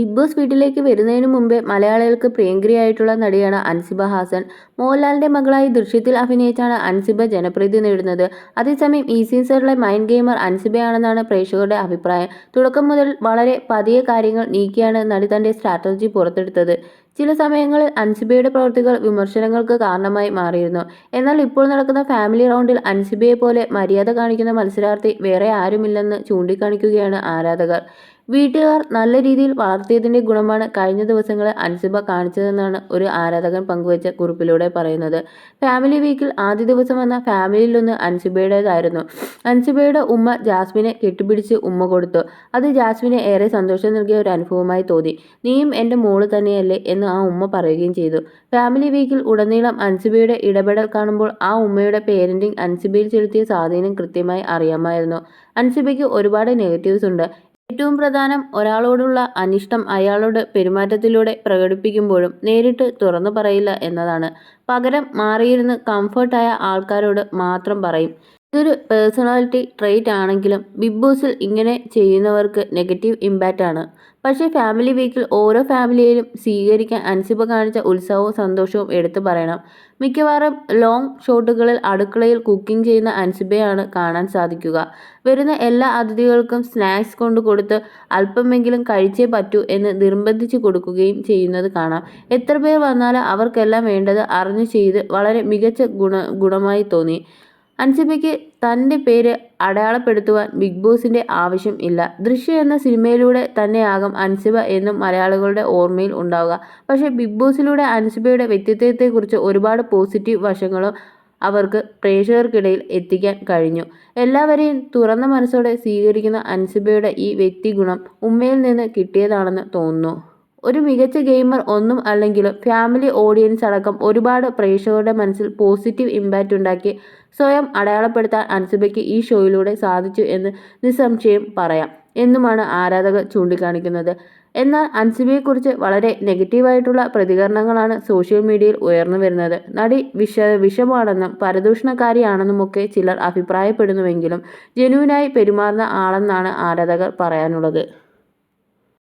Big boss വീട്ടിലേക്ക് വരുന്നതിന് മുമ്പേ മലയാളികൾക്ക് പ്രിയങ്കരിയായിട്ടുള്ള നടിയാണ് അൻസിബ ഹാസൻ. മോഹൻലാലിന്റെ മകളായി ദൃശ്യത്തിൽ അഭിനയിച്ചാണ് അൻസിബ ജനപ്രീതി നേടുന്നത്. അതേസമയം ഈ സീസണിലെ മൈൻഡ് ഗെയിമർ അൻസിബയാണെന്നാണ് പ്രേക്ഷകരുടെ അഭിപ്രായം. തുടക്കം മുതൽ വളരെ പതിയെ കാര്യങ്ങൾ നീക്കിയാണ് നടി തന്റെ സ്ട്രാറ്റജി പുറത്തെടുത്തത്. ചില സമയങ്ങളിൽ അൻസിബയുടെ പ്രവൃത്തികൾ വിമർശനങ്ങൾക്ക് കാരണമായി മാറിയിരുന്നു. എന്നാൽ ഇപ്പോൾ നടക്കുന്ന ഫാമിലി റൗണ്ടിൽ അൻസിബയെ പോലെ മര്യാദ കാണിക്കുന്ന മത്സരാർത്ഥി വേറെ ആരുമില്ലെന്ന് ചൂണ്ടിക്കാണിക്കുകയാണ് ആരാധകർ. വീട്ടുകാർ നല്ല രീതിയിൽ വളർത്തിയതിന്റെ ഗുണമാണ് കഴിഞ്ഞ ദിവസങ്ങളിൽ അൻസിബ കാണിച്ചതെന്നാണ് ഒരു ആരാധകൻ പങ്കുവച്ച കുറിപ്പിലൂടെ പറയുന്നത്. ഫാമിലി വീക്കിൽ ആദ്യ ദിവസം വന്ന ഫാമിലിയിലൊന്ന് അൻസിബയുടേതായിരുന്നു. അൻസിബയുടെ ഉമ്മ ജാസ്മിനെ കെട്ടിപ്പിടിച്ച് ഉമ്മ കൊടുത്തു. അത് ജാസ്മിനെ ഏറെ സന്തോഷം നൽകിയ ഒരു അനുഭവമായി തോന്നി. നീയും എന്റെ മോൾ തന്നെയല്ലേ എന്ന് ആ ഉമ്മ പറയുകയും ചെയ്തു. ഫാമിലി വീക്കിൽ ഉടനീളം അൻസിബയുടെ ഇടപെടൽ കാണുമ്പോൾ ആ ഉമ്മയുടെ പേരന്റിങ് അൻസിബയിൽ ചെലുത്തിയ സ്വാധീനം കൃത്യമായി അറിയാമായിരുന്നു. അൻസിബയ്ക്ക് ഒരുപാട് നെഗറ്റീവ്സ് ഉണ്ട്. ഏറ്റവും പ്രധാനം ഒരാളോടുള്ള അനിഷ്ടം അയാളുടെ പെരുമാറ്റത്തിലൂടെ പ്രകടിപ്പിക്കുമ്പോഴും നേരിട്ട് തുറന്നു പറയില്ല എന്നതാണ്. പകരം മാറിയിരുന്ന് കംഫർട്ടായ ആൾക്കാരോട് മാത്രം പറയും. ഇതൊരു പേഴ്സണാലിറ്റി ട്രേറ്റ് ആണെങ്കിലും ബിഗ് ബോസിൽ ഇങ്ങനെ ചെയ്യുന്നവർക്ക് നെഗറ്റീവ് ഇമ്പാക്റ്റ് ആണ്. പക്ഷേ ഫാമിലി വീക്കിൽ ഓരോ ഫാമിലിയിലും സ്വീകരിക്കാൻ അൻസിബ കാണിച്ച ഉത്സവവും സന്തോഷവും എടുത്തു പറയണം. മിക്കവാറും ലോങ് ഷോട്ടുകളിൽ അടുക്കളയിൽ കുക്കിംഗ് ചെയ്യുന്ന അൻസിബയാണ് കാണാൻ സാധിക്കുക. വരുന്ന എല്ലാ അതിഥികൾക്കും സ്നാക്സ് കൊണ്ട് കൊടുത്ത് അല്പമെങ്കിലും കഴിച്ചേ പറ്റൂ എന്ന് നിർബന്ധിച്ചു കൊടുക്കുകയും ചെയ്യുന്നത് കാണാം. എത്ര പേർ വന്നാലും അവർക്കെല്ലാം വേണ്ടത് അറിഞ്ഞു ചെയ്ത് വളരെ മികച്ച ഗുണ ഗുണമായി തോന്നി. അൻസിബയ്ക്ക് തന്റെ പേര് അടയാളപ്പെടുത്തുവാൻ ബിഗ് ബോസിന്റെ ആവശ്യം ഇല്ല. ദൃശ്യ എന്ന സിനിമയിലൂടെ തന്നെയാകും അൻസിബ എന്നും മലയാളികളുടെ ഓർമ്മയിൽ ഉണ്ടാവുക. പക്ഷേ ബിഗ് ബോസിലൂടെ അൻസിബയുടെ വ്യക്തിത്വത്തെക്കുറിച്ച് ഒരുപാട് പോസിറ്റീവ് വശങ്ങളും അവർക്ക് പ്രേക്ഷകർക്കിടയിൽ എത്തിക്കാൻ കഴിഞ്ഞു. എല്ലാവരെയും തുറന്ന മനസ്സോടെ സ്വീകരിക്കുന്ന അൻസിബയുടെ ഈ വ്യക്തിഗുണം ഉമ്മയിൽ നിന്ന് കിട്ടിയതാണെന്ന് തോന്നുന്നു. ഒരു മികച്ച ഗെയിമർ ഒന്നും അല്ലെങ്കിലും ഫാമിലി ഓഡിയൻസ് അടക്കം ഒരുപാട് പ്രേക്ഷകരുടെ മനസ്സിൽ പോസിറ്റീവ് ഇമ്പാക്റ്റ് ഉണ്ടാക്കി സ്വയം അടയാളപ്പെടുത്താൻ അൻസിബയ്ക്ക് ഈ ഷോയിലൂടെ സാധിച്ചു എന്ന് നിസ്സംശയം പറയാം. എന്നുമാണ് ആരാധകർ ചൂണ്ടിക്കാണിക്കുന്നത്. എന്നാൽ അൻസിബയെക്കുറിച്ച് വളരെ നെഗറ്റീവായിട്ടുള്ള പ്രതികരണങ്ങളാണ് സോഷ്യൽ മീഡിയയിൽ ഉയർന്നു വരുന്നത്. നടി വിഷ വിഷമാണെന്നും പരദൂഷണക്കാരിയാണെന്നുമൊക്കെ ചിലർ അഭിപ്രായപ്പെടുന്നുവെങ്കിലും ജനുവിനായി പെരുമാറുന്ന ആളെന്നാണ് ആരാധകർ പറയാനുള്ളത്.